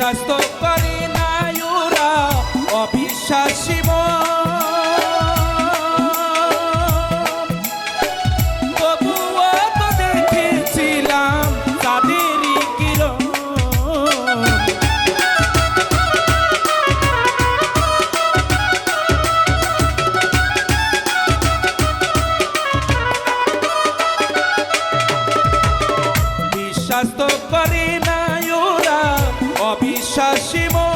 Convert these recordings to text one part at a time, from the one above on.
বিশ্বাস তো করি না ওরা অবিশ্বাসী মন। অবিশ্বাসী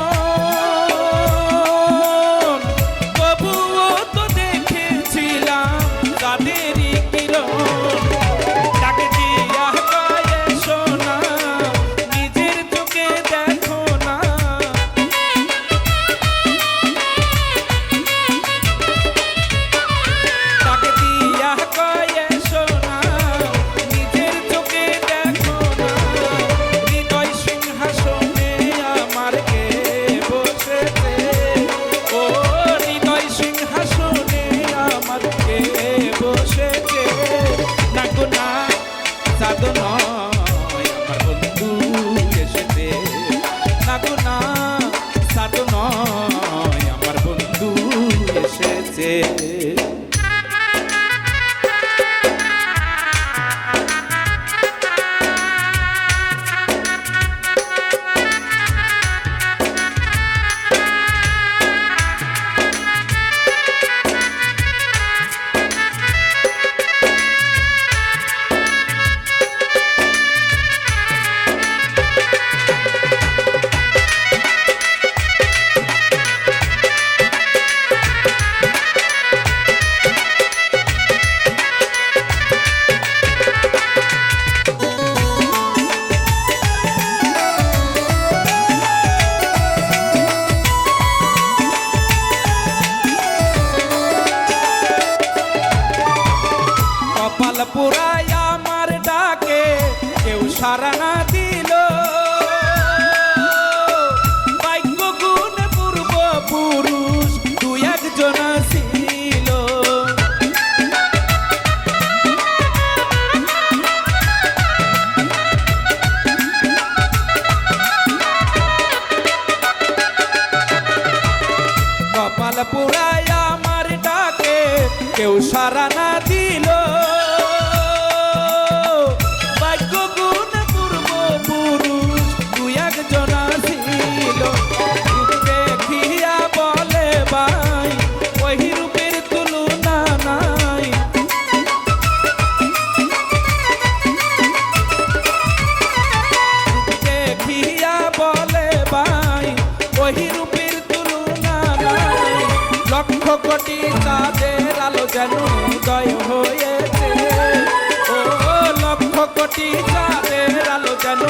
পুরাই আমার ডাকে কেউ সারা না দিল। লক্ষ কোটি তাদের আলো যেন উদয় হয়েছে। ও লক্ষ কোটি তাদের আলো যেন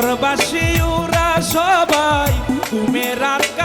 সাগরবাসী ওরা সবাই তুমি রাত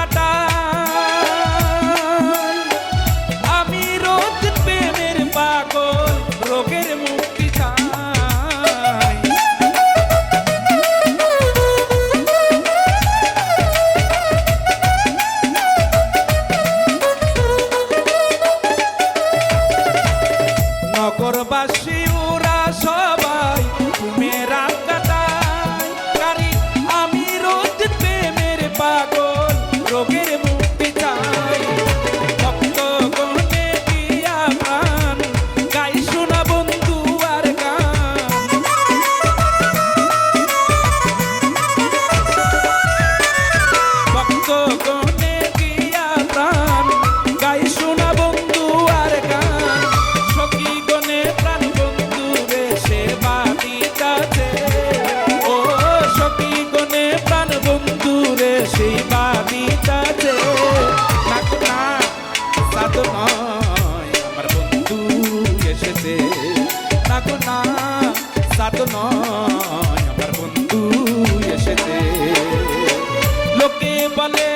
আমার বন্ধু এসেছে। লোকে বলে